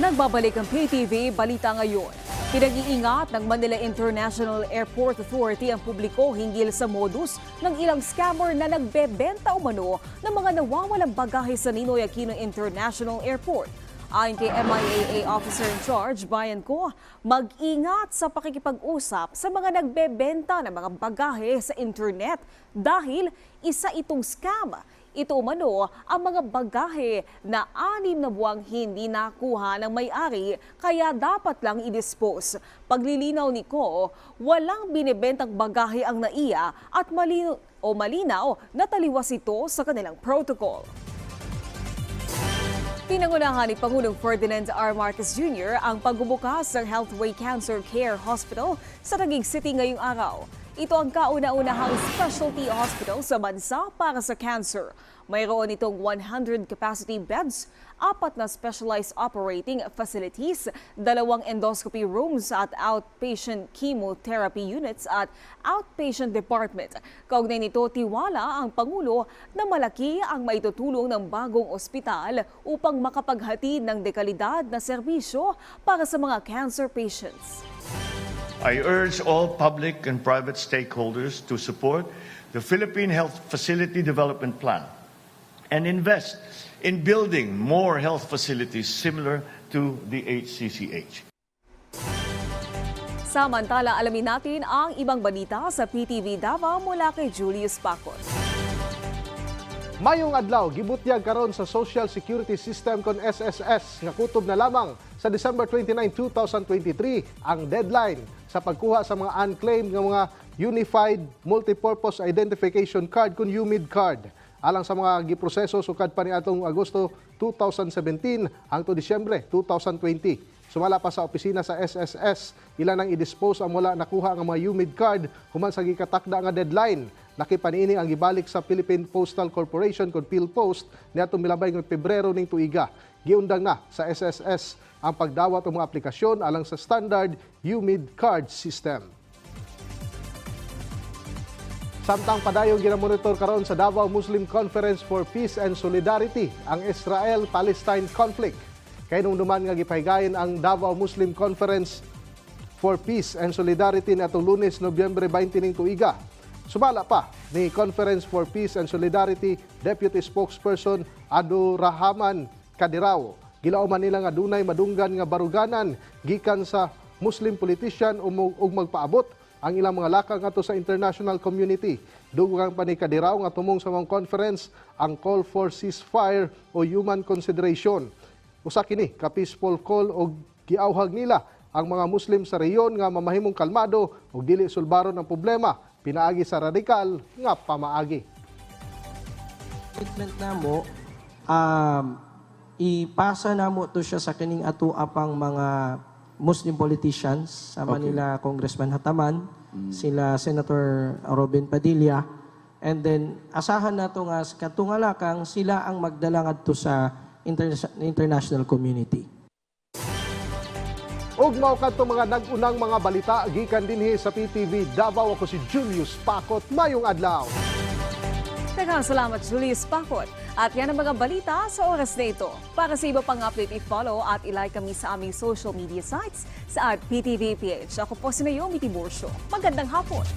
Nagbabalik ang PTV Balita ngayon. Pinag-iingat ng Manila International Airport Authority ang publiko hinggil sa modus ng ilang scammer na nagbebenta umano ng mga nawawalang bagahe sa Ninoy Aquino International Airport. Ayon kay MIAA Officer in Charge, Brian Ko, mag-ingat sa pakikipag-usap sa mga nagbebenta ng mga bagahe sa internet dahil isa itong scam. Ito umano ang mga bagahe na anim na buwang hindi nakuha ng may-ari kaya dapat lang i-dispose. Paglilinaw ni Ko, walang binibentang bagahe ang naiya at malino, o malinaw na taliwas ito sa kanilang protocol. Pinangunahan ni Pangulong Ferdinand R. Marcos Jr. ang pagbubukas ng Healthway Cancer Care Hospital sa Taguig City ngayong araw. Ito ang kauna-unahang specialty hospital sa bansa para sa cancer. Mayroon itong 100 capacity beds, apat na specialized operating facilities, dalawang endoscopy rooms at outpatient chemotherapy units at outpatient department. Kaugnay nito, tiwala ang Pangulo na malaki ang maitutulong ng bagong ospital upang makapaghatid ng dekalidad na serbisyo para sa mga cancer patients. I urge all public and private stakeholders to support the Philippine Health Facility Development Plan and invest in building more health facilities similar to the HCCH. Samantala, alamin natin ang ibang balita sa PTV Davao mula kay Julius Pacot. Mayong adlaw gibutyag karon sa Social Security System kon SSS nga kutob na lamang sa December 29, 2023 ang deadline sa pagkuha sa mga unclaimed nga mga Unified Multipurpose Identification Card kun UMID card alang sa mga giproseso sukad pa ni atong Agosto 2017 hangtod Disyembre 2020. Sumala pa sa opisina sa SSS, ilan ang i-dispose ang wala nakuha ang mga UMID card human sa gikatakda nga deadline. Nakipaniini ang gibalik sa Philippine Postal Corporation kung PhilPost niadtong milabay ng Pebrero ning tuiga. Giundang na sa SSS ang pagdawat ng mga aplikasyon alang sa standard UMID card system. Samtang padayong ginamonitor karon sa Davao Muslim Conference for Peace and Solidarity ang Israel-Palestine conflict. Kay nung duman nga gipahigayon ang Davao Muslim Conference for Peace and Solidarity na Lunes, Nobyembre 20 ning tuiga. Sumala pa ni Conference for Peace and Solidarity Deputy Spokesperson Ado Rahaman Kadirao. Gilauman nila nga dunay madunggan nga baruganan gikan sa Muslim politician ug magpaabot ang ilang mga lakang ato sa international community. Dugang pa ni Kadiraw nga tumong sa mga conference ang call for ceasefire o human consideration. Usa kini ka peaceful call og giawhag nila ang mga Muslim sa reyon nga mamahimong kalmado ug dili sulbaron ang problema pinaagi sa radikal nga pamaagi. statement namo um ipasa namo to siya sa kining ato apang mga Muslim politicians sama nila Congressman Hataman, sila Senator Robin Padilla and then asahan nato nga sa katungalakang sila ang magdala ngadto sa interna- international community. Ug mao kadto mga nag-unang mga balita gikan dinhi sa PTV Davao ako si Julius Pakot mayong adlaw. Daghang salamat Julius Pacot. At yan ang mga balita sa oras na ito. Para sa iba pang update, i-follow at ilike kami sa aming social media sites sa at PTVPH. Ako po si Naomi Tiburcio. Magandang hapon.